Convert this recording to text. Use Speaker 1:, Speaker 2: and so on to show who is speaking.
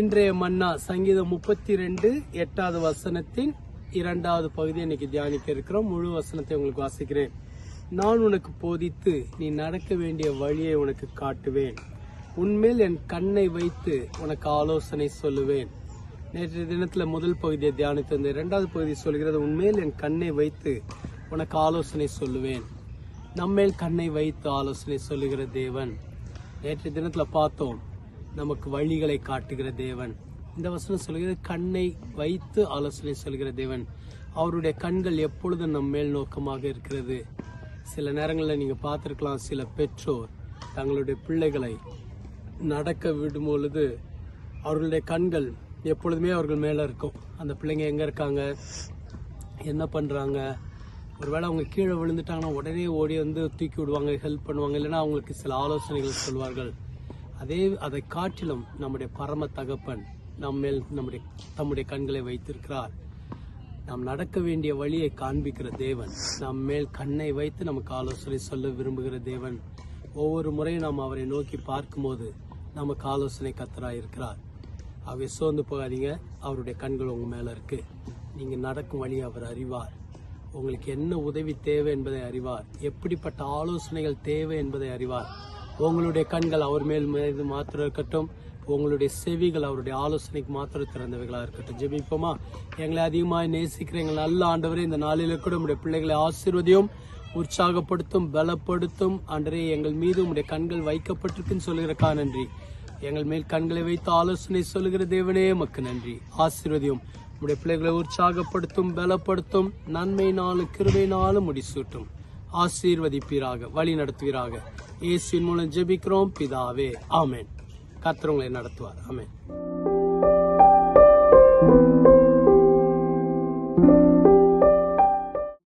Speaker 1: இன்றைய மன்னா சங்கீதம் முப்பத்தி ரெண்டு எட்டாவது வசனத்தின் இரண்டாவது பகுதி இன்னைக்கு தியானிக்க இருக்கிறோம். முழு வசனத்தை உங்களுக்கு வாசிக்கிறேன். நான் உனக்கு போதித்து நீ நடக்க வேண்டிய வழியை உனக்கு காட்டுவேன். உன்மேல் என் கண்ணை வைத்து உனக்கு ஆலோசனை சொல்லுவேன். நேற்றைய தினத்துல முதல் பகுதியை தியானித்து இந்த இரண்டாவது பகுதி சொல்கிறது உன்மேல் என் கண்ணை வைத்து உனக்கு ஆலோசனை சொல்லுவேன். நம்மேல் கண்ணை வைத்து ஆலோசனை சொல்லுகிற தேவன். நேற்றைய தினத்தில் பார்த்தோம் நமக்கு வழிகளை காட்டுகிற தேவன். இந்த வசனம் சொல்கிறது கண்ணை வைத்து ஆலோசனை சொல்கிற தேவன். அவருடைய கண்கள் எப்பொழுதும் நம் மேல் நோக்கமாக இருக்கிறது. சில நேரங்களில் நீங்கள் பார்த்துருக்கலாம் சில பெற்றோர் தங்களுடைய பிள்ளைகளை நடக்க விடும் பொழுது அவர்களுடைய கண்கள் எப்பொழுதுமே அவர்கள் மேலே இருக்கும். அந்த பிள்ளைங்க எங்கே இருக்காங்க? என்ன பண்ணுறாங்க ஒருவேளை அவங்க கீழே விழுந்துட்டாங்கன்னா உடனே ஓடி வந்து தூக்கி விடுவாங்க ஹெல்ப் பண்ணுவாங்க இல்லைன்னா அவங்களுக்கு சில ஆலோசனைகள் சொல்வார்கள். அதே அதை காட்டிலும் நம்முடைய பரம தகப்பன் நம் மேல் நம்முடைய தம்முடைய கண்களை வைத்திருக்கிறார். நாம் நடக்க வேண்டிய வழியை காண்பிக்கிற தேவன் நம் மேல் கண்ணை வைத்து நமக்கு ஆலோசனை சொல்ல விரும்புகிற தேவன். ஒவ்வொரு முறையும் நாம் அவரை நோக்கி பார்க்கும்போது நமக்கு ஆலோசனை கத்தராய் இருக்கிறார். அவை சோர்ந்து போகாதீங்க அவருடைய கண்கள் உங்கள் மேலே இருக்கு. நீங்கள் நடக்கும் வழி அவர் அறிவார். உங்களுக்கு என்ன உதவி தேவை என்பதை அறிவார். எப்படிப்பட்ட ஆலோசனைகள் தேவை என்பதை அறிவார். உங்களுடைய கண்கள் அவர் மேல் மீது மாத்திரம் இருக்கட்டும். உங்களுடைய செவிகள் அவருடைய ஆலோசனைக்கு மாத்திரம் திறந்தவைகளா இருக்கட்டும். ஜெபிப்போமா? எங்களை அதிகமாக நேசிக்கிற எங்கள் நல்ல ஆண்டவரே இந்த நாளில கூட உங்களுடைய பிள்ளைகளை ஆசீர்வதியும் உற்சாகப்படுத்தும் பலப்படுத்தும். அன்றே எங்கள் மீது உங்களுடைய கண்கள் வைக்கப்பட்டிருக்குன்னு சொல்லுகிறக்கா நன்றி. எங்கள் மேல் கண்களை வைத்து ஆலோசனை சொல்லுகிற தேவனே மக்கு நன்றி. ஆசீர்வதியும். உடைய பிள்ளைகளை உற்சாகப்படுத்தும் பலப்படுத்தும் நன்மையினாலும் கிருபையினாலும் முடிசூட்டும். ஆசீர்வதிப்பீராக வழி நடத்துவீராக. இயேசுவின் மூலம் ஜெபிக்கிறோம் பிதாவே. ஆமேன். கத்திரவங்களை நடத்துவார். ஆமேன்.